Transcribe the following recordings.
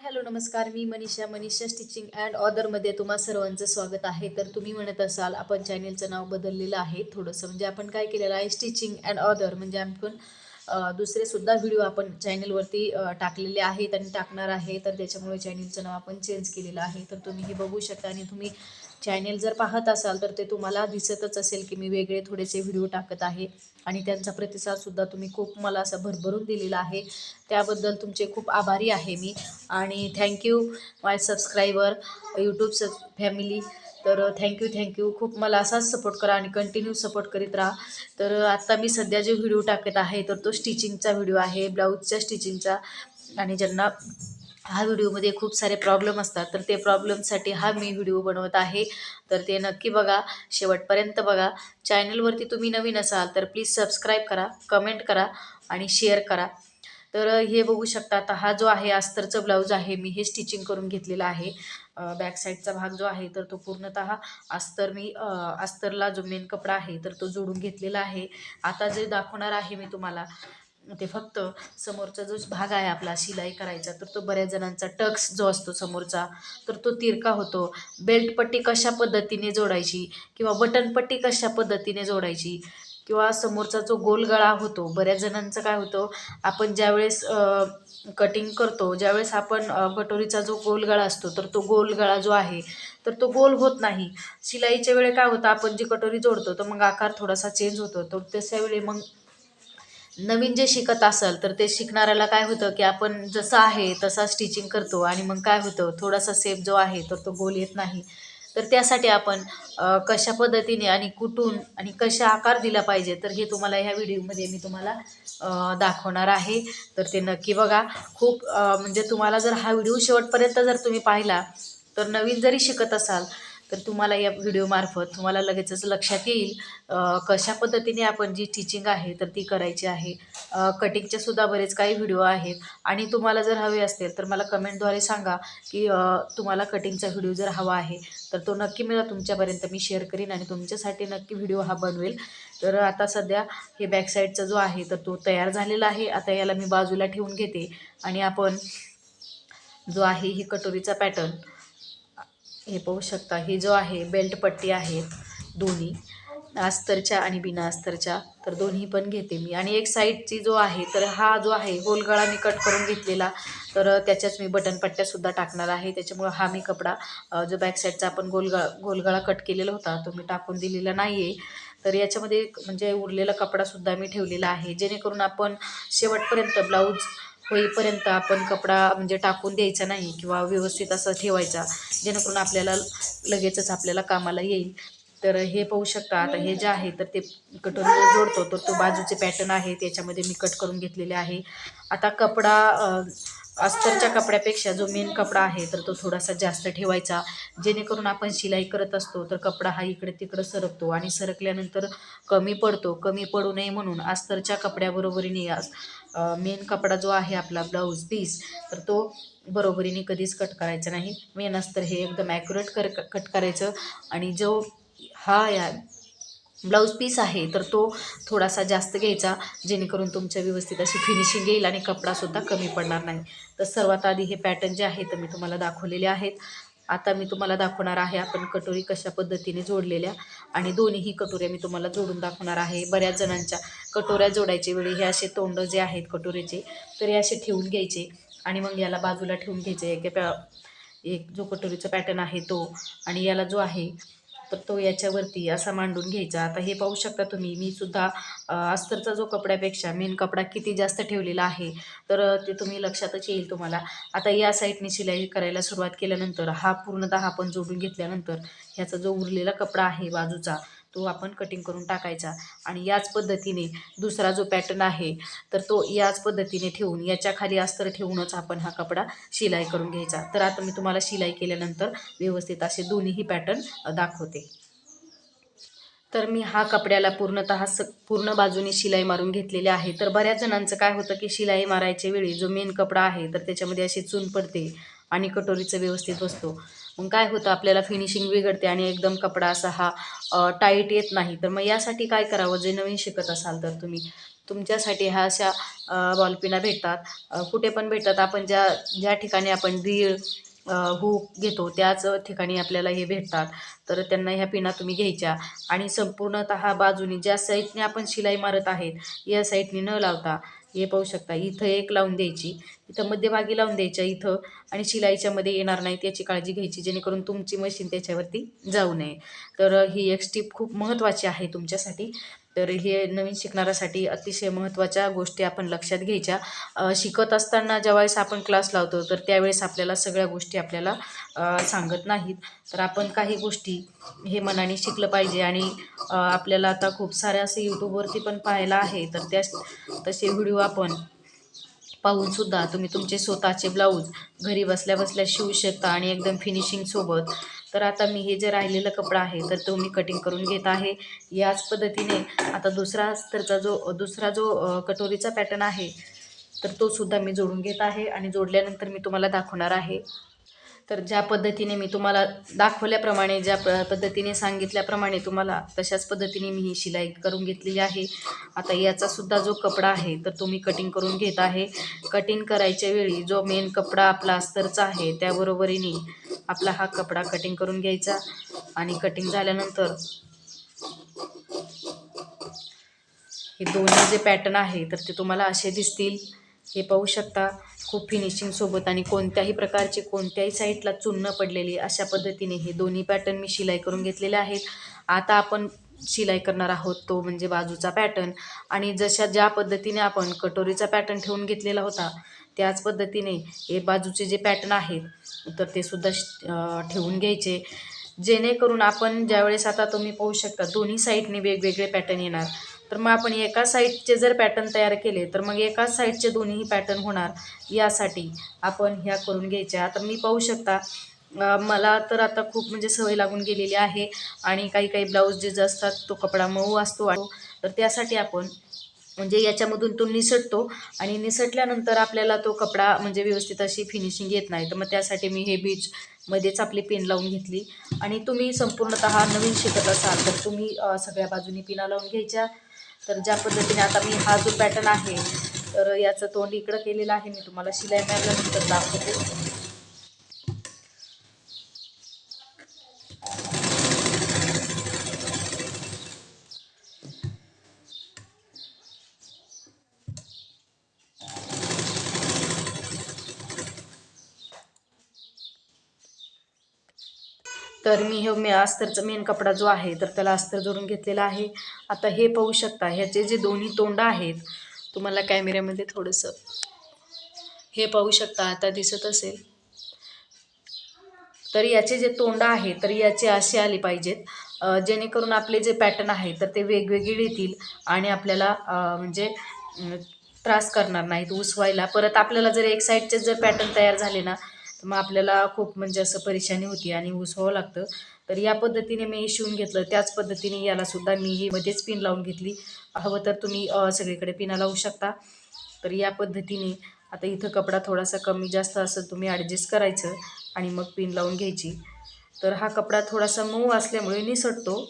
Hello नमस्कार. मी Manisha Manisha stitching and ऑदरमध्ये तुम्हा सर्वांचं स्वागत आहे. तर तुम्ही म्हणत असाल आपण चॅनेलचं नाव बदललेलं आहे थोडंसं. म्हणजे आपण काय केलेलं आहे स्टिचिंग अँड ऑदर म्हणजे आपण दुसरेसुद्धा व्हिडिओ आपण चॅनेलवरती टाकलेले आहेत आणि टाकणार आहे. तर त्याच्यामुळे चॅनेलचं नाव आपण चेंज केलेलं आहे. तर तुम्ही हे बघू शकता आणि तुम्ही चॅनेल जर पाहत असाल तर ते तुम्हाला दिसतच असेल की मी वेगळे थोडेसे व्हिडिओ टाकत आहे. आणि त्यांचा प्रतिसादसुद्धा तुम्ही खूप मला असं भरभरून दिलेला आहे. त्याबद्दल तुमचे खूप आभारी आहे मी. आणि thank you my subscriber YouTube sub family तर थँक्यू थँक्यू खूप मला असाच सपोर्ट करा आणि कंटिन्यू सपोर्ट करीत राहा. तर आत्ता मी सध्या जे व्हिडिओ टाकत आहे तर तो स्टिचिंगचा व्हिडिओ आहे ब्लाऊजच्या स्टिचिंगचा आणि ज्यांना हा व्हिडिओमध्ये खूप सारे प्रॉब्लेम असतात. तर ते प्रॉब्लेमसाठी हा मी व्हिडिओ बनवत आहे. तर ते नक्की बघा. शेवटपर्यंत बघा. चॅनलवरती तुम्ही नवीन असाल तर प्लीज सबस्क्राईब करा कमेंट करा आणि शेअर करा. तर हे बघू शकता आता हा जो आहे अस्तरचं ब्लाऊज आहे मी हे स्टिचिंग करून घेतलेला आहे. बॅक साईडचा भाग जो आहे तर तो पूर्णतः अस्तर मी अस्तरला जो मेन कपडा आहे तर तो जोडून घेतलेला आहे. आता जे दाखवणार आहे मी तुम्हाला ते फक्त समोरचा जो भाग आहे आपला शिलाई करायचा तर तो बऱ्याच जणांचा टक्स जो असतो समोरचा तर तो तिरका होतो. बेल्ट पट्टी कशा पद्धतीने जोडायची किंवा बटन पट्टी कशा पद्धतीने जोडायची किंवा समोरचा जो गोल गळा होतो बऱ्याच जणांचं काय होतं आपण ज्यावेळेस कटिंग करतो ज्यावेळेस आपण कटोरीचा जो गोल गळा असतो तर तो गोल गळा जो आहे तर तो गोल होत नाही. शिलाईच्या वेळे काय होतं आपण जी कटोरी जोडतो तर मग आकार थोडासा चेंज होतो तर तशावेळी मग नवीन जे शिकत असेल तर ते शिकणाऱ्याला काय होतं की आपण जसं आहे तसा स्टिचिंग करतो आणि मग काय होतं? थोडासा सेप जो आहे तर तो गोल येत नाही. तर त्यासाठी आपण कशा पद्धतीने आणि कुठून आणि कशा आकार दिला पाहिजे तर हे तुम्हाला ह्या व्हिडिओमध्ये मी तुम्हाला दाखवणार आहे. तर ते नक्की बघा. खूप म्हणजे तुम्हाला जर हा व्हिडिओ शेवटपर्यंत जर तुम्ही पाहिला तर नवीन जरी शिकत असाल तर तुम्हाला या व्हिडिओमार्फत तुम्हाला लगेचच लक्षात येईल कशा पद्धतीने आपण जी टीचिंग आहे तर ती करायची आहे. अ, सुद्धा बरेच काही व्हिडिओ आहेत. आणि तुम्हाला जर हवे असतील तर मला कमेंटद्वारे सांगा की तुम्हाला कटिंगचा व्हिडिओ जर हवा आहे तर तो नक्की मला तुमच्यापर्यंत मी शेअर करीन आणि तुमच्यासाठी नक्की व्हिडिओ हा बनवेल. तर आता सध्या हे बॅकसाईडचा जो आहे तर तो तयार झालेला आहे. आता याला मी बाजूला ठेवून घेते आणि आपण जो आहे ही कटोरीचा पॅटर्न हे पाहू शकता ही जो आहे बेल्ट पट्टी आहेत दोन्ही अस्तरच्या आणि बिना अस्तरच्या तर दोन्ही पण घेते मी. आणि एक साईडची जो आहे तर हा जो आहे गोलगळा मी कट करून घेतलेला तर त्याच्याच मी बटन पट्ट्यासुद्धा टाकणार आहे. त्याच्यामुळं हा मी कपडा जो बॅक साईडचा आपण गोलगळा गोलगळा कट केलेला होता तो मी टाकून दिलेला नाही आहे तर याच्यामध्ये म्हणजे उरलेला कपडासुद्धा मी ठेवलेला आहे. जेणेकरून आपण शेवटपर्यंत ब्लाऊज होईपर्यंत आपण कपडा म्हणजे टाकून द्यायचा नाही किंवा व्यवस्थित असं ठेवायचा जेणेकरून आपल्याला लगेचच आपल्याला कामाला येईल. तर हे पाहू शकता आता हे जे आहे तर ते कटोरीवर जोडतो तर तो बाजूचे पॅटर्न आहे त्याच्यामध्ये मी कट करून घेतलेले आहे. आता कपडा अस्तरच्या कपड्यापेक्षा जो मेन कपडा आहे तर तो थोडासा जास्त ठेवायचा. जेणेकरून आपण शिलाई करत असतो तर कपडा हा इकडे तिकडं सरकतो आणि सरकल्यानंतर कमी पडतो. कमी पडू नये म्हणून अस्तरच्या कपड्याबरोबरीने मेन कपडा जो आहे आपला ब्लाऊज पीस तर तो बरोबरीने कधीच कट करायचा नाही. मेन अस्तर हे एकदम ॲक्युरेट कर कट करायचं. आणि जो हा या ब्लाऊज पीस आहे तर तो थोडासा जास्त घ्यायचा जेणेकरून तुमच्या व्यवस्थित अशी फिनिशिंग येईल आणि कपडासुद्धा कमी पडणार नाही. तर सर्वात आधी हे पॅटर्न जे आहे तर मी तुम्हाला दाखवलेले आहेत. आता मी तुम्हाला दाखवणार आहे आपण कटोरी कशा पद्धतीने जोडलेल्या आणि दोन्हीही कटोऱ्या मी तुम्हाला जोडून दाखवणार आहे. बऱ्याच जणांच्या कटोऱ्या जोडायचे वेळी हे असे तोंड जे आहेत कटोरीचे तर हे असे ठेवून घ्यायचे आणि मग याला बाजूला ठेवून घ्यायचे. एक पॅ एक जो कटोरीचा पॅटर्न आहे तो आणि याला जो आहे तर तो याच्यावरती असा मांडून घ्यायचा. आता हे पाहू शकता तुम्ही मी सुद्धा अस्तरचा जो कपड्यापेक्षा मेन कपडा किती जास्त ठेवलेला आहे तर ते तुम्ही लक्षातच येईल तुम्हाला. आता या साईडने शिलाई करायला सुरुवात केल्यानंतर हा पूर्णतः आपण जोडून घेतल्यानंतर ह्याचा जो उरलेला कपडा आहे बाजूचा तो आपण कटिंग करून टाकायचा. आणि याच पद्धतीने दुसरा जो पॅटर्न आहे तर तो याच पद्धतीने ठेवून याच्या खाली अस्तर ठेवूनच आपण हा कपडा शिलाई करून घ्यायचा. तर आता मी तुम्हाला शिलाई केल्यानंतर व्यवस्थित असे दोन्हीही पॅटर्न दाखवते. तर मी हा कपड्याला पूर्णतः स पूर्ण बाजूने शिलाई मारून घेतलेली आहे. तर बऱ्याच जणांचं काय होतं की शिलाई मारायच्या वेळी जो मेन कपडा आहे तर त्याच्यामध्ये अशी चून पडते आणि कटोरीचं व्यवस्थित बसतो. मग काय होतं आपल्याला फिनिशिंग बिघडते आणि एकदम कपडा असा हा टाईट येत नाही. तर मग यासाठी काय करावं? जे नवीन शिकत असाल तर तुम्ही. तुमच्यासाठी ह्या अशा बॉलपिना भेटतात. कुठे पण भेटतात. आपण ज्या ज्या ठिकाणी आपण रीळ हूक घेतो त्याच ठिकाणी आपल्याला हे भेटतात. तर त्यांना ह्या पिना तुम्ही घ्यायच्या. आणि संपूर्णतः बाजूनी ज्या साईडने आपण शिलाई मारत आहेत या साईडने न लावता हे पाहू शकता. इथं एक लावून द्यायची. इथं मध्यभागी लावून द्यायच्या इथं आणि शिलाईच्या मध्ये येणार नाही त्याची काळजी घ्यायची जेणेकरून तुमची मशीन त्याच्यावरती जाऊ नये. तर ही एक स्टीप खूप महत्त्वाची आहे तुमच्यासाठी. तर हे नवीन शिकणाऱ्यासाठी अतिशय महत्त्वाच्या गोष्टी आपण लक्षात घ्यायच्या. शिकत असताना ज्यावेळेस आपण क्लास लावतो तर त्यावेळेस आपल्याला सगळ्या गोष्टी आपल्याला सांगत नाहीत. तर आपण काही गोष्टी हे मनाने शिकलं पाहिजे आणि आपल्याला आता खूप साऱ्या असं यूट्यूबवरती पण पाहायला आहे तर त्या तसे व्हिडिओ आपण पाहूनसुद्धा तुम्ही तुमचे स्वतःचे ब्लाऊज घरी बसल्या बसल्या शिवू शकता आणि एकदम फिनिशिंगसोबत तर आता मी हे जे राहिलेलं कपडा आहे तर तो मी कटिंग करून घेत आहे. याच पद्धतीने आता दुसरा अस्तरचा जो दुसरा जो कटोरीचा पॅटर्न आहे तर तो सुद्धा मी जोडून घेत आहे आणि जोडल्यानंतर मी तुम्हाला दाखवणार आहे. तर ज्या पद्धतीने मी तुम्हाला दाखवल्याप्रमाणे ज्या प पद्धतीने सांगितल्याप्रमाणे तुम्हाला तशाच पद्धतीने मी ही शिलाई करून घेतलेली आहे. आता याचासुद्धा जो कपडा आहे तर तो मी कटिंग करून घेत आहे. कटिंग करायच्या वेळी जो मेन कपडा आपला अस्तरचा आहे त्याबरोबरीने आपला हा कपडा कटिंग करून घ्यायचा. आणि कटिंग झाल्यानंतर हे दोन्ही जे पॅटर्न आहे तर ते तुम्हाला असे दिसतील. हे पाहू शकता. खूप फिनिशिंग सोबत आणि कोणत्याही प्रकारचे कोणत्याही साईडला चून पडलेली अशा पद्धतीने हे दोन्ही पॅटर्न मी शिलाई करून घेतलेले आहेत. आता आपण शिलाई करणार आहोत तो म्हणजे बाजूचा पॅटर्न आणि जशा ज्या पद्धतीने आपण कटोरीचा पॅटर्न ठेवून घेतलेला होता त्याच पद्धतीने हे बाजूचे जे पॅटर्न आहेत तर ते सुद्धा ठेवून घ्यायचे. जेणेकरून आपण ज्यावेळेस आता तुम्ही पाहू शकता दोन्ही साईडने वेगवेगळे पॅटर्न येणार. तर मग आपण एका साईडचे जर पॅटर्न तयार केले तर मग एका साईडचे दोन्ही पॅटर्न होणार. यासाठी आपण ह्या करून घ्यायच्या. आता मी पाहू शकता मला तर आता खूप म्हणजे सवय लागून गेलेली आहे आणि काही काही ब्लाऊज जे जे असतात तो कपडा मऊ असतो. तर त्यासाठी आपण म्हणजे याच्यामधून तो निसटतो आणि निसटल्यानंतर आपल्याला तो कपडा म्हणजे व्यवस्थित अशी फिनिशिंग येत नाही. तर मग त्यासाठी मी हे बीच मध्येच आपली पिन लावून घेतली. आणि तुम्ही संपूर्णतः नवीन शिकत असाल तर तुम्ही सगळ्या बाजूनी पिना लावून घ्यायच्या. तर ज्या पद्धतीने आता मी हा जो पॅटर्न आहे तर याचं तोंड इकडं केलेलं आहे मी तुम्हाला शिलाई मारल्यानंतर दाखवते. तर मी हे मे अस्तरचा मेन कपडा जो आहे तर त्याला अस्तर जोडून घेतलेला आहे. आता हे पाहू शकता ह्याचे जे दोन्ही तोंड आहेत तुम्हाला कॅमेऱ्यामध्ये थोडंसं हे पाहू शकता आता दिसत असेल. तर याचे जे तोंड आहे तर याचे असे आले पाहिजेत. जेणेकरून आपले जे पॅटर्न आहे तर ते वेगवेगळे येतील आणि आपल्याला म्हणजे त्रास करणार नाहीत उसवायला. परत आपल्याला जर एक साईडचे जर पॅटर्न तयार झाले ना मग आपल्याला खूप म्हणजे असं परेशानी होती आणि उसवावं लागतं. तर या पद्धतीने मी शिवून घेतलं. त्याच पद्धतीने यालासुद्धा मी ही मध्येच पिन लावून घेतली. हवं तर तुम्ही सगळीकडे पिना लावू शकता. तर या पद्धतीने आता इथं कपडा थोडासा कमी जास्त असेल तुम्ही ॲडजस्ट करायचं आणि मग पिन लावून घ्यायची. तर हा कपडा थोडासा मऊ असल्यामुळे निसटतो.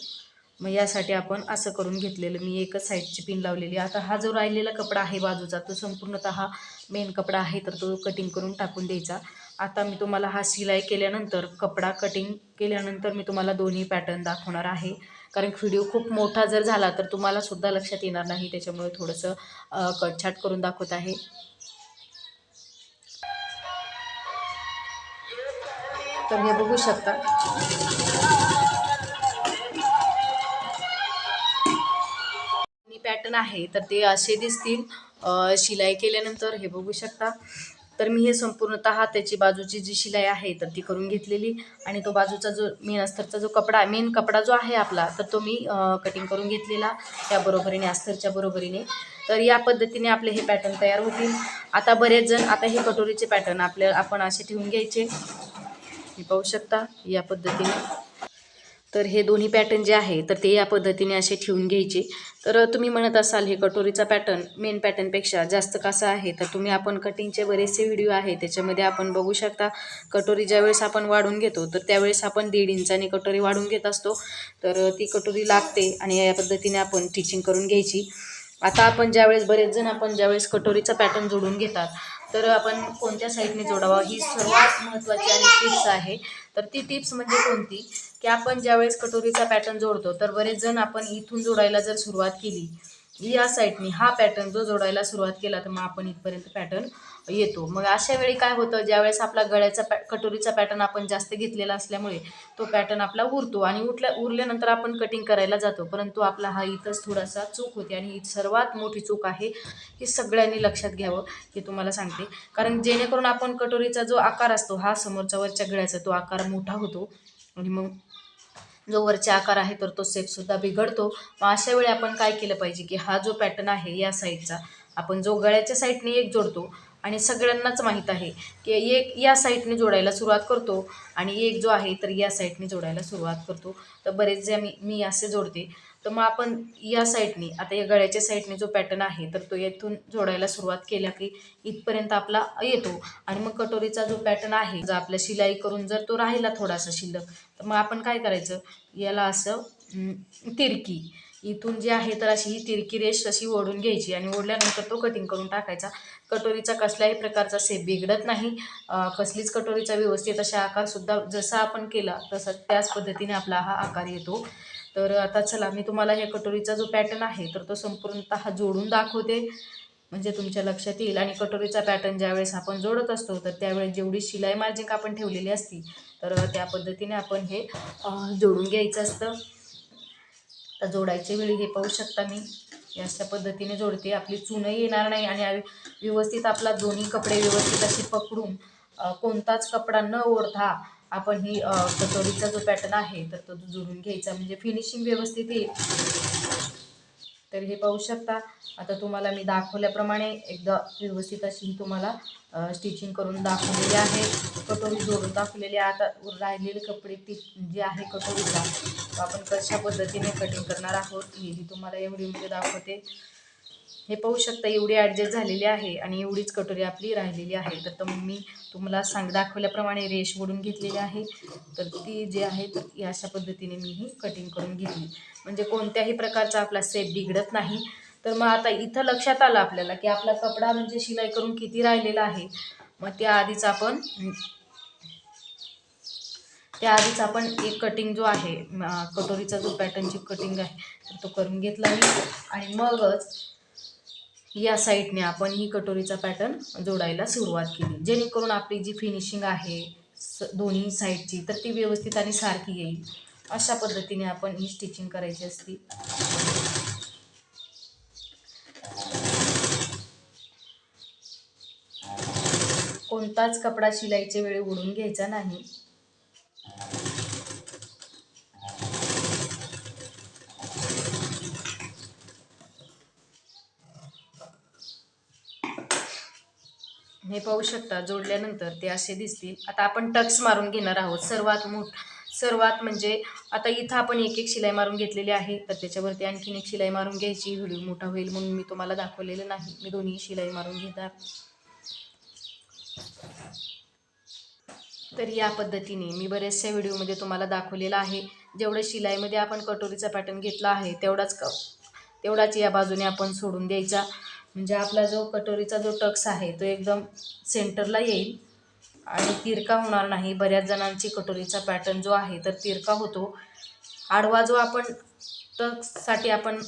मग यासाठी आपण असं करून घेतलेलं मी एकच साईडची पिन लावलेली. आता हा जो राहिलेला कपडा आहे बाजूचा तो संपूर्णतः मेन कपडा आहे तर तो कटिंग करून टाकून द्यायचा. आता मी तुम्हाला हा शिलाई केल्यानंतर कपडा कटिंग केल्यानंतर मी तुम्हाला दोन्ही पॅटर्न दाखवणार आहे. कारण व्हिडिओ खूप मोठा जर झाला तर तुम्हाला सुद्धा लक्षात येणार नाही. त्याच्यामुळे थोडंसं कटछाट करून दाखवत आहे. तर हे बघू शकता. पॅटर्न आहे तर ते असे दिसतील. शिलाई केल्यानंतर हे बघू शकता. तर मी हे संपूर्णतः त्याची बाजूची जी शिलाई आहे तर ती करून घेतलेली. आणि तो बाजूचा जो मेन अस्तरचा जो कपडा मेन कपडा जो आहे आपला तर तो मी कटिंग करून घेतलेला त्या बरोबरीने अस्तरच्या बरोबरीने. तर या पद्धतीने आपले हे पॅटर्न तयार होतील. आता बरेच जण आता हे कटोरीचे पॅटर्न आपल्या आपण असे ठेवून घ्यायचे. हे पाहू शकता या पद्धतीने. तर हे दोन्ही पॅटर्न जे आहे तर ते या पद्धतीने असे ठेवून घ्यायचे. तर तुम्ही म्हणत असाल हे कटोरीचा पॅटर्न मेन पॅटर्नपेक्षा जास्त कसा आहे तर तुम्ही आपण कटिंगचे बरेचसे व्हिडिओ आहे त्याच्यामध्ये आपण बघू शकता कटोरी ज्यावेळेस आपण वाढून घेतो तर त्यावेळेस आपण दीड इंचाने कटोरी वाढून घेत असतो. तर ती कटोरी लागते आणि या पद्धतीने आपण टिचिंग करून घ्यायची. आता आपण ज्यावेळेस बरेच जण आपण ज्यावेळेस कटोरीचा पॅटर्न जोडून घेतात तर आपण कोणत्या साईडने जोडावा? ही सर्वात महत्त्वाची आणि टिप्स आहे. तर ती टिप्स म्हणजे कोणती? की आपण ज्यावेळेस कटोरीचा पॅटर्न जोडतो तर बरेच जण आपण इथून जोडायला जर सुरुवात केली या साईडनी हा पॅटर्न जो जोडायला सुरुवात केला तर मग आपण इथपर्यंत पॅटर्न येतो. मग अशा वेळी काय होतं? ज्यावेळेस आपला गळ्याचा पॅ कटोरीचा पॅटर्न आपण जास्त घेतलेला असल्यामुळे तो पॅटर्न आपला उरतो आणि उठल्या उरल्यानंतर आपण कटिंग करायला जातो. परंतु आपला हा इथंच थोडासा चूक होते आणि ही सर्वात मोठी चूक आहे हे सगळ्यांनी लक्षात घ्यावं हे तुम्हाला सांगते. कारण जेणेकरून आपण कटोरीचा जो आकार असतो हा समोरच्या वरच्या गळ्याचा तो आकार मोठा होतो आणि मग जो वरचा आकार आहे तर तो सेपसुद्धा बिघडतो. मग अशा वेळी आपण काय केलं पाहिजे की हा जो पॅटर्न आहे या साईडचा आपण जो गळ्याच्या साईडने एक जोडतो आणि सगळ्यांनाच माहीत आहे की एक या साईडने जोडायला सुरुवात करतो आणि एक जो आहे तर या साईडने जोडायला सुरुवात करतो. तर बरेच जे मी मी असे जोडते. तर मग आपण या साईडने आता या गळ्याच्या साईडने जो पॅटर्न आहे तर तो येथून जोडायला सुरुवात केल्या की इथपर्यंत आपला येतो. आणि मग कटोरीचा जो पॅटर्न आहे जर आपल्या शिलाई करून जर तो राहिला थोडासा शिल्लक तर मग आपण काय करायचं? याला असं तिरकी. इथून जी आहे तर अशी ही तिरकी रेष अशी ओढून घ्यायची आणि ओढल्यानंतर तो कटिंग करून टाकायचा. कटोरीचा कसल्याही प्रकारचा सेप बिघडत नाही. कसलीच कटोरीचा व्यवस्थित अशा आकारसुद्धा जसा आपण केला तसा त्याच पद्धतीने आपला हा आकार येतो. तर आता चला मी तुम्हाला हे कटोरीचा जो पॅटर्न आहे तर तो संपूर्णतः जोडून दाखवते. म्हणजे तुमच्या लक्षात येईल. आणि कटोरीचा पॅटर्न ज्यावेळेस आपण जोडत असतो तर त्यावेळेस जेवढी शिलाई मार्जिंग आपण ठेवलेली असती तर त्या पद्धतीने आपण हे जोडून घ्यायचं असतं. आता जोडायच्या वेळी हे पाहू शकता मी. अशा पद्धतीने जोडते. आपली चूनही येणार नाही आणि व्यवस्थित आपला दोन्ही कपडे व्यवस्थित असे पकडून कोणताच कपडा न ओढता आपण ही कचोरीचा जो पॅटर्न आहे तर तो जोडून घ्यायचा. म्हणजे फिनिशिंग व्यवस्थित येईल. तर हे पाहू शकता. आता तुम्हाला मी दाखवल्याप्रमाणे एकदा व्यवस्थित अशी ही तुम्हाला स्टिचिंग करून दाखवलेली आहे. कटोरी जोडून दाखवलेली आता राहिलेले कपडे ती जे आहे कटोरीला आपण कशा पद्धतीने कटिंग करणार आहोत हेही तुम्हाला एवढी म्हणजे दाखवते. हे पाहू शकता एवढी ॲडजस्ट झालेली आहे आणि एवढीच कटोरी आपली राहिलेली आहे. तर तर मग मी तुम्हाला सांग दाखवल्याप्रमाणे रेश ओढून घेतलेली आहे. तर ती जी आहे तर अशा पद्धतीने मी ही कटिंग करून घेतली. म्हणजे कोणत्याही प्रकारचा आपला सेप बिघडत नाही. तर मग आता इथं लक्षात आलं आपल्याला की आपला कपडा म्हणजे शिलाई करून किती राहिलेला आहे. मग त्या आधीच आपण त्याआधीच आपण एक कटिंग जो आहे कटोरीचा जो पॅटर्नची कटिंग आहे तर तो करून घेतला मी. आणि मगच या साईडने आपण ही कटोरीचा पॅटर्न जोडायला सुरुवात केली. जेणेकरून आपली जी फिनिशिंग आहे स दोन्ही साईडची तर ती व्यवस्थित आणि सारखी येईल. अशा पद्धतीने आपण ही स्टिचिंग करायची असती. कोणताच कपडा शिलाईच्या वेळी उडून घ्यायचा नाही. हे पाहू शकता जोडल्यानंतर ते असे दिसतील. आता आपण टक्स मारून घेणार आहोत. सर्वात मोठ सर्वात म्हणजे आता इथं आपण एक एक शिलाई मारून घेतलेली आहे. तर त्याच्यावरती आणखीन एक शिलाई मारून घ्यायची. व्हिडिओ मोठा होईल म्हणून मी तुम्हाला दाखवलेलं नाही. मी दोन्ही शिलाई मारून घेणार. तर या पद्धतीने मी बऱ्याचशा व्हिडिओमध्ये तुम्हाला दाखवलेलं आहे. जेवढं शिलाईमध्ये आपण कटोरीचा पॅटर्न घेतला आहे तेवढाच क तेवढाच या बाजूने आपण सोडून द्यायचा. म्हणजे आपला जो कटोरीचा जो टक्स आहे तो एकदम सेंटरला येईल. आणि तिरका होणार नाही. बऱ्याच जणांची कटोरीचा पॅटर्न जो आहे तर तिरका होतो. आडवा जो आपण टक्ससाठी आपण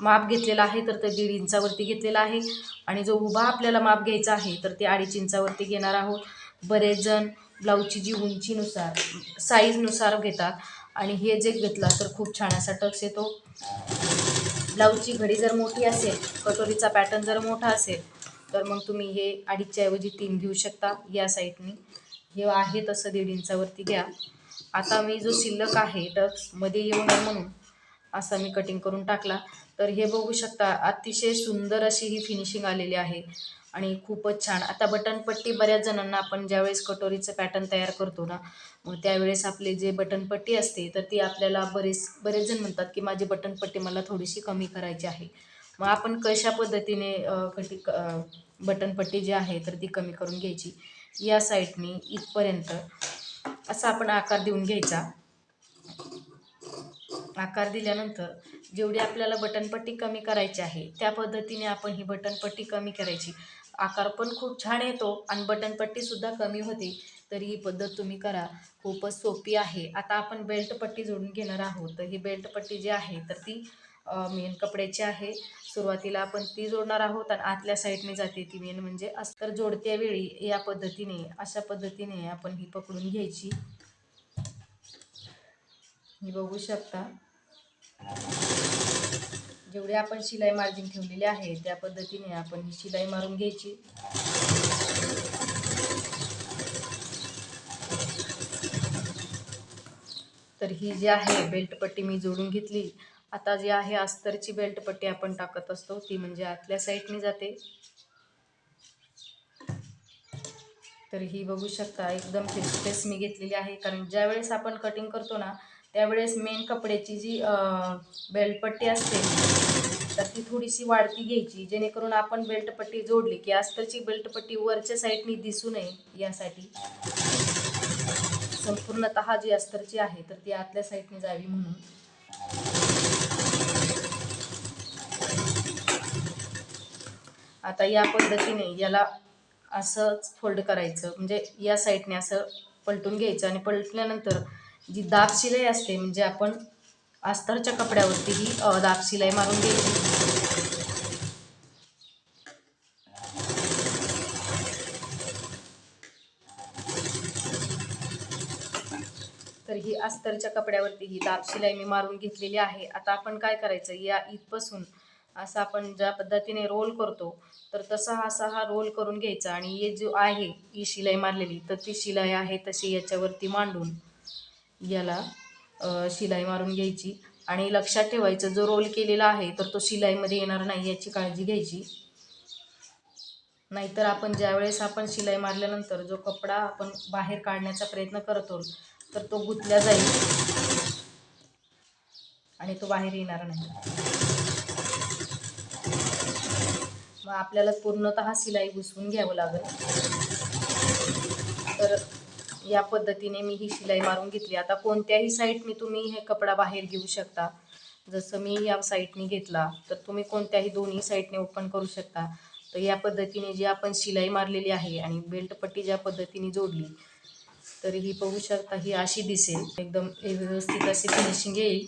माप घेतलेला आहे तर ते दीड इंचावरती घेतलेला आहे. आणि जो उभा आपल्याला माप घ्यायचा आहे तर ते अडीच इंचावरती घेणार आहोत. बरेच जण ब्लाऊजची जी उंचीनुसार साईजनुसार घेतात. आणि हे जे घेतला तर खूप छान असा टक्स येतो. ब्लाऊजची घडी जर मोठी असेल कटोरीचा पॅटर्न जर मोठा असेल तर मग तुम्ही हे अडीचच्या ऐवजी तीन घेऊ शकता या साईडनी हे आहे तसं दीड इंचावरती घ्या. आता मी जो शिल्लक आहे टक्समध्ये येऊ नये म्हणून असा मी कटिंग करून टाकला. तर हे बघू शकता अतिशय सुंदर अशी ही फिनिशिंग आलेली आहे. आणि खूपच छान. आता बटनपट्टी बऱ्याच जणांना आपण ज्यावेळेस कटोरीचं पॅटर्न तयार करतो ना मग त्यावेळेस आपली जे बटनपट्टी असते तर ती आपल्याला बरेच बरेच जण म्हणतात की माझी बटनपट्टी मला थोडीशी कमी करायची आहे. मग आपण कशा पद्धतीने अ, कटी बटनपट्टी जी आहे तर ती कमी करून घ्यायची? या साईडनी इथपर्यंत असा आपण आकार देऊन घ्यायचा. आकार दिल्यानंतर जेवढी आपल्याला बटनपट्टी कमी करायची आहे त्या पद्धतीने आपण ही बटनपट्टी कमी करायची. आकार पण खूप छान येतो आणि बटनपट्टीसुद्धा कमी होते. तर ही पद्धत तुम्ही करा. खूपच सोपी आहे. आता आपण बेल्ट पट्टी जोडून घेणार आहोत. तर ही बेल्ट पट्टी जी आहे तर ती मेन कपड्याची आहे. सुरुवातीला आपण ती जोडणार आहोत आणि आतल्या साईडने जाते ती मेन म्हणजे अस्तर जोडत्या वेळी या पद्धतीने अशा पद्धतीने आपण ही पकडून घ्यायची. ही बघू शकता. जेवढे आपण शिलाई मार्जिन ठेवलेली आहे त्या पद्धतीने आपण ही शिलाई मारून घ्यायची. तर ही जी आहे बेल्टपट्टी मी जोडून घेतली. आता जी आहे अस्तरची बेल्टपट्टी आपण टाकत असतो ती म्हणजे आतल्या साईडने जाते. तर ही बघू शकता एकदम फेस फेस मी घेतलेली आहे. कारण ज्यावेळेस आपण कटिंग करतो ना त्यावेळेस मेन कपड्याची जी बेल्टपट्टी असते तर ती थोडीशी वाढती घ्यायची जेणेकरून आपण बेल्टपट्टी जोडली की अस्तरची बेल्टपट्टी वरच्या साईडनी दिसू नये यासाठी. संपूर्णतः जी अस्तरची आहे तर ती आतल्या साईडने जावी म्हणून. आता या पद्धतीने याला असंच फोल्ड करायचं म्हणजे या साईडने असं पलटून घ्यायचं आणि पलटल्यानंतर जी दाब शिलाई असते म्हणजे आपण अस्तरच्या कपड्यावरती ही दाब शिलाई मारून घ्यायची तर ही अस्तरच्या कपड्यावरती ही दाब शिलाई मी मारून घेतलेली आहे. आता आपण काय करायचं? या इथपासून असं आपण ज्या पद्धतीने रोल करतो तर तसा असा हा रोल करून घ्यायचा. आणि हे जो आहे ही शिलाई मारलेली तर ती शिलाई आहे तशी याच्यावरती मांडून याला शिलाई मारून घ्यायची. आणि लक्षात ठेवायचं जो रोल केलेला आहे तर तो शिलाईमध्ये येणार नाही याची काळजी घ्यायची. नाहीतर आपण ज्यावेळेस आपण शिलाई मारल्यानंतर जो कपडा आपण बाहेर काढण्याचा प्रयत्न करतो तर तो गुंतल्या जाईल. आणि तो बाहेर येणार नाही. मग आपल्याला पूर्णतः शिलाई घुसवून घ्यावं लागेल. तर या पद्धतीने मी ही शिलाई मारून घेतली. आता कोणत्याही साईटनी तुम्ही हे कपडा बाहेर घेऊ शकता. जसं मी या साईडने घेतला तर तुम्ही कोणत्याही दोन्ही साईडने ओपन करू शकता. तर या पद्धतीने जी आपण शिलाई मारलेली आहे आणि बेल्टपट्टी ज्या पद्धतीने जोडली तर ही बघू शकता ही अशी दिसेल. एकदम व्यवस्थित अशी फिनिशिंग येईल.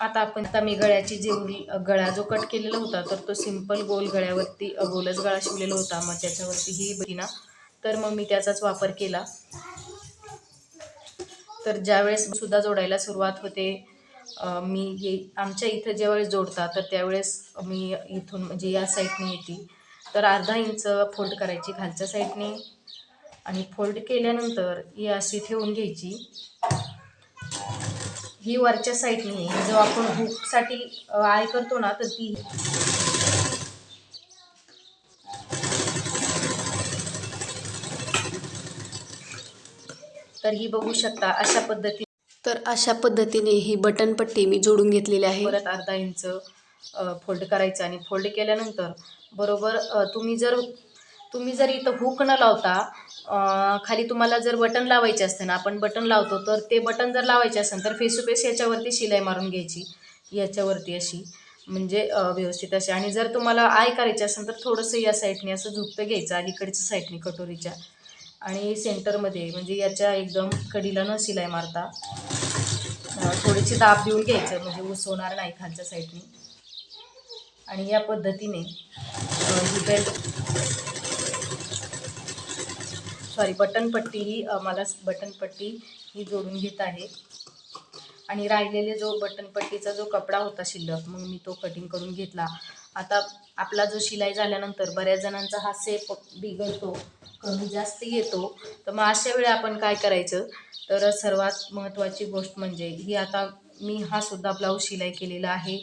आता आपण आता मी गळ्याची जेवढी गळा जो कट केलेला होता तर तो सिंपल गोल गळ्यावरती गोलच गळा शिवलेला होता. मग त्याच्यावरती ही बहिणा ना तर मग मी त्याचाच वापर केला. तर ज्यावेळेस सुद्धा जोडायला सुरुवात होते मी ये आमच्या इथं ज्यावेळेस जोडतात तर त्यावेळेस मी इथून म्हणजे या साईडने येते. तर अर्धा इंच फोल्ड करायची खालच्या साईडने आणि फोल्ड केल्यानंतर ही अशी ठेवून घ्यायची. ही वरच्या साईडने जो आपण हुकसाठी आय करतो ना तर ती तर ही बघू शकता अशा पद्धती तर अशा पद्धतीने ही बटनपट्टी मी जोडून घेतलेली आहे. परत अर्धा इंच फोल्ड करायचं आणि फोल्ड केल्यानंतर बरोबर तुम्ही जर तुम्ही जर इथं हुक न लावता खाली तुम्हाला जर बटन लावायचे असते ना आपण बटन लावतो तर ते बटन जर लावायचे असेल तर फेस टू फेस याच्यावरती शिलाई मारून घ्यायची. याच्यावरती अशी. म्हणजे व्यवस्थित अशी. आणि जर तुम्हाला आय करायची असेल तर थोडंसं या साईडने असं झुकतं घ्यायचं अलीकडच्या साईडने कटोरीच्या. आणि सेंटरमध्ये म्हणजे याच्या एकदम कडीला न शिलाई मारता. थोडीशी दाब देऊन घ्यायचं म्हणजे उसवणार नाही खालच्या साईडने. आणि या पद्धतीने ही बेल्ट सॉरी बटनपट्टी ही मला बटनपट्टी ही जोडून घेत आहे. आणि राहिलेले जो बटनपट्टीचा जो कपडा होता शिल्लक मग मी तो कटिंग करून घेतला. आता आपला जो शिलाई झाल्यानंतर बऱ्याच जणांचा हा सेप बिघडतो. कमी जास्त येतो तर मग अशा वेळी आपण काय करायचं? तर सर्वात महत्त्वाची गोष्ट म्हणजे ही आता मी हा सुद्धा ब्लाऊज शिलाई केलेला आहे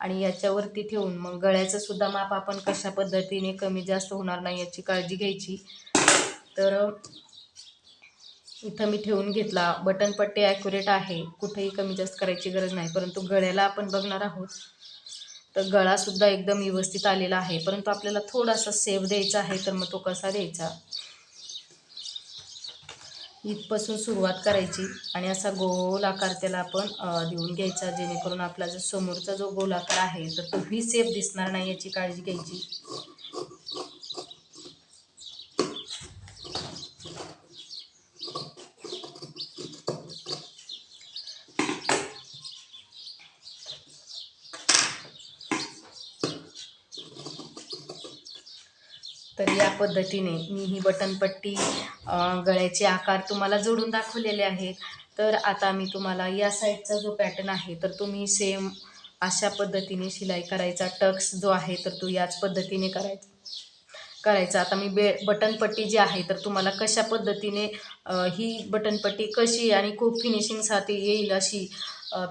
आणि याच्यावरती ठेवून मग गळ्याचं सुद्धा माप आपण कशा पद्धतीने कमी जास्त होणार नाही याची काळजी घ्यायची. तर इथं मी ठेवून घेतला. बटनपट्टी ॲक्युरेट आहे. कुठेही कमी जास्त करायची गरज नाही. परंतु गळ्याला आपण बघणार आहोत. तर गळासुद्धा एकदम व्यवस्थित आलेला आहे. परंतु आपल्याला थोडासा सेव द्यायचा आहे तर मग तो कसा द्यायचा? इथपासून सुरुवात करायची आणि असा गोल आकार त्याला आपण देऊन घ्यायचा जेणेकरून आपला जो समोरचा जो गोल आकार आहे तर तो व्ही सेफ दिसणार नाही याची काळजी घ्यायची. तर या पद्धतीने मी ही बटनपट्टी गळ्याचे आकार तुम्हाला जोडून दाखवलेले आहेत. तर आता मी तुम्हाला या साईडचा जो पॅटर्न आहे तर तुम्ही सेम अशा पद्धतीने शिलाई करायचा टक्स जो आहे तर तो याच पद्धतीने करायचा. करायचा. आता मी बे बटनपट्टी जी आहे तर तुम्हाला कशा पद्धतीने ही बटनपट्टी कशी आणि खूप फिनिशिंगसाठी येईल अशी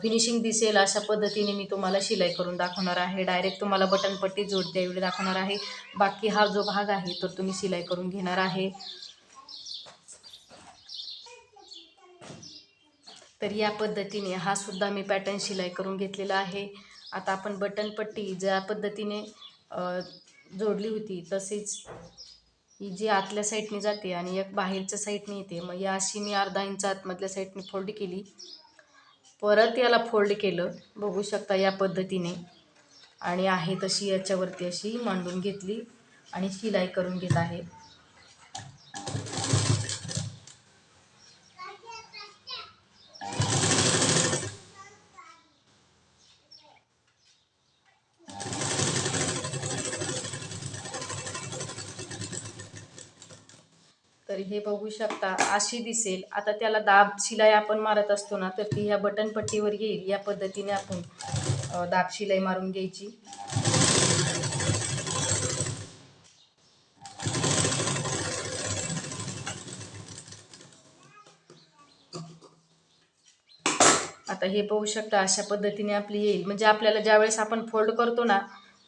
फिनिशिंग दिसेल अशा पद्धतीने मी तुम्हाला शिलाई करून दाखवणार आहे. डायरेक्ट तुम्हाला बटनपट्टी जोडते एवढी दाखवणार आहे. बाकी हा जो भाग आहे तर तुम्ही शिलाई करून घेणार आहे. तर या पद्धतीने हा सुद्धा मी पॅटर्न शिलाई करून घेतलेला आहे. आता आपण बटनपट्टी ज्या पद्धतीने जोडली होती तसेच ही जी आतल्या साईडने जाते आणि एक बाहेरच्या साईडने येते मग या अशी मी अर्धा इंच आतमधल्या साईडने फोल्ड केली. परत याला फोल्ड केलं. बघू शकता या पद्धतीने. आणि आहे तशी याच्यावरती अशी मांडून घेतली आणि शिलाई करून घेत आहे. तर हे बघू शकता अशी दिसेल. आता त्याला दाब शिलाई आपण मारत असतो ना तर ती ह्या बटनपट्टीवर येईल. या पद्धतीने आपण दाब शिलाई मारून घ्यायची. आता हे पाहू शकता अशा पद्धतीने आपली येईल. म्हणजे आपल्याला ज्यावेळेस आपण फोल्ड करतो ना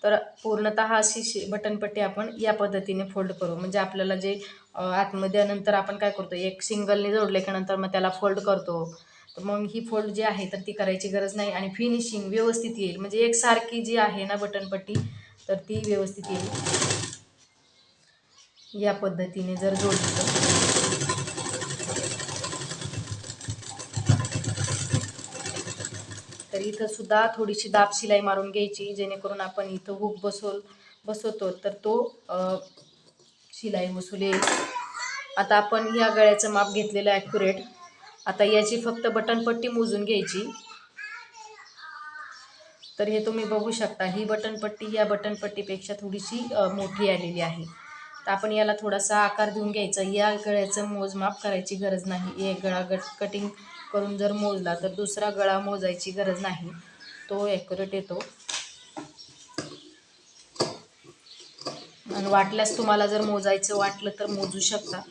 तर पूर्णतः अशी शि बटनपट्टी आपण या पद्धतीने फोल्ड करू. म्हणजे आपल्याला जे आतमध्ये नंतर आपण काय करतो एक सिंगलने जोडले की नंतर मग त्याला फोल्ड करतो. तर मग ही फोल्ड जी आहे तर ती करायची गरज नाही आणि फिनिशिंग व्यवस्थित येईल. म्हणजे एकसारखी जी आहे ना बटनपट्टी तर ती व्यवस्थित येईल. या पद्धतीने जर जोडली तर. तर इथं सुद्धा थोडीशी दाब शिलाई मारून घ्यायची जेणेकरून आपण इथं हुक बसवल बसवतो. तर तो शिलाई बसू येईल. आता आपण या गळ्याचं माप घेतलेलं ॲक्युरेट आता याची फक्त बटनपट्टी मोजून घ्यायची. तर हे तुम्ही बघू शकता ही बटनपट्टी या बटनपट्टीपेक्षा थोडीशी मोठी आलेली आहे. तर आपण याला थोडासा आकार देऊन घ्यायचा. या गळ्याचं मोजमाप करायची गरज नाही. एक गळा गट कटिंग करून जर मोजला तर दुसरा गळा मोजायची गरज नाही. तो ॲक्युरेट येतो. आणि वाटल्यास तुम्हाला जर मोजायचं वाटलं तर मोजू शकता.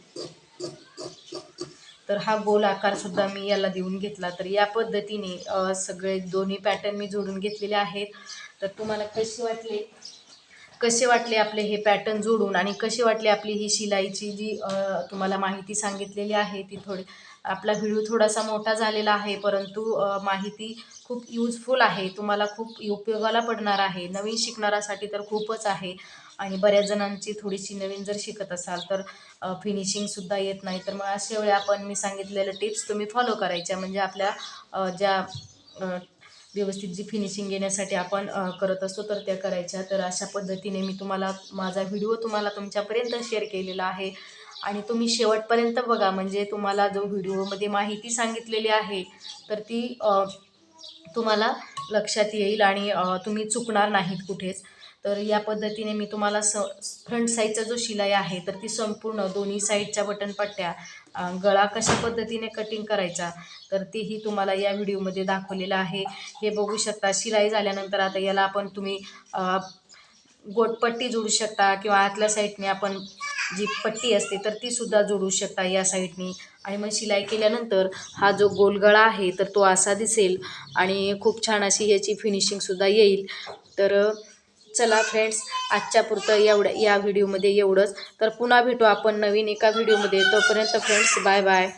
तर हा गोल आकार सुद्धा मी याला देऊन घेतला. तर या पद्धतीने सगळे दोन्ही पॅटर्न मी जोडून घेतलेले आहेत. तर तुम्हाला कसे वाटले? कसे वाटले आपले हे पॅटर्न जोडून? आणि कसे वाटले आपली ही शिलाईची जी तुम्हाला माहिती सांगितलेली आहे ती थोडी आपला व्हिडिओ थोडासा मोठा झालेला आहे परंतु माहिती खूप यूजफुल आहे तुम्हाला खूप उपयोगाला पडणार आहे. नवीन शिकणाऱ्यासाठी तर खूपच आहे आणि बऱ्याच जणांची थोडीशी नवीन जर शिकत असाल तर फिनिशिंगसुद्धा येत नाही. तर मग अशा वेळी आपण मी सांगितलेल्या टिप्स तुम्ही फॉलो करायच्या. म्हणजे आपल्या ज्या व्यवस्थित जी फिनिशिंग येण्यासाठी आपण करत असतो तर त्या करायच्या. तर अशा पद्धतीने मी तुम्हाला माझा व्हिडिओ तुम्हाला तुमच्यापर्यंत शेअर केलेला आहे. आणि तुम्ही शेवटपर्यंत बघा म्हणजे तुम्हाला जो व्हिडिओमध्ये माहिती सांगितलेली आहे तर ती तुम्हाला लक्षात येईल आणि तुम्ही चुकणार नाहीत कुठेच. तर या पद्धतीने मी तुम्हाला स फ्रंट साईडचा जो शिलाई आहे तर ती संपूर्ण दोन्ही साईडच्या बटनपट्ट्या गळा कशा पद्धतीने कटिंग करायचा तर तेही तुम्हाला या व्हिडिओमध्ये दाखवलेलं आहे. हे बघू शकता शिलाई झाल्यानंतर आता याला आपण तुम्ही गोटपट्टी जोडू शकता किंवा आतल्या साईडने आपण जी पट्टी असते तर ती सुद्धा जोडू शकता या साईडनी. आणि मग शिलाई केल्यानंतर हा जो गोलगळा आहे तर तो असा दिसेल आणि खूप छान अशी याची फिनिशिंगसुद्धा येईल. तर चला फ्रेंड्स आजच्या पुरतं एवढ्या या व्हिडिओमध्ये एवढंच. तर पुन्हा भेटू आपण नवीन एका व्हिडिओमध्ये तोपर्यंत फ्रेंड्स बाय बाय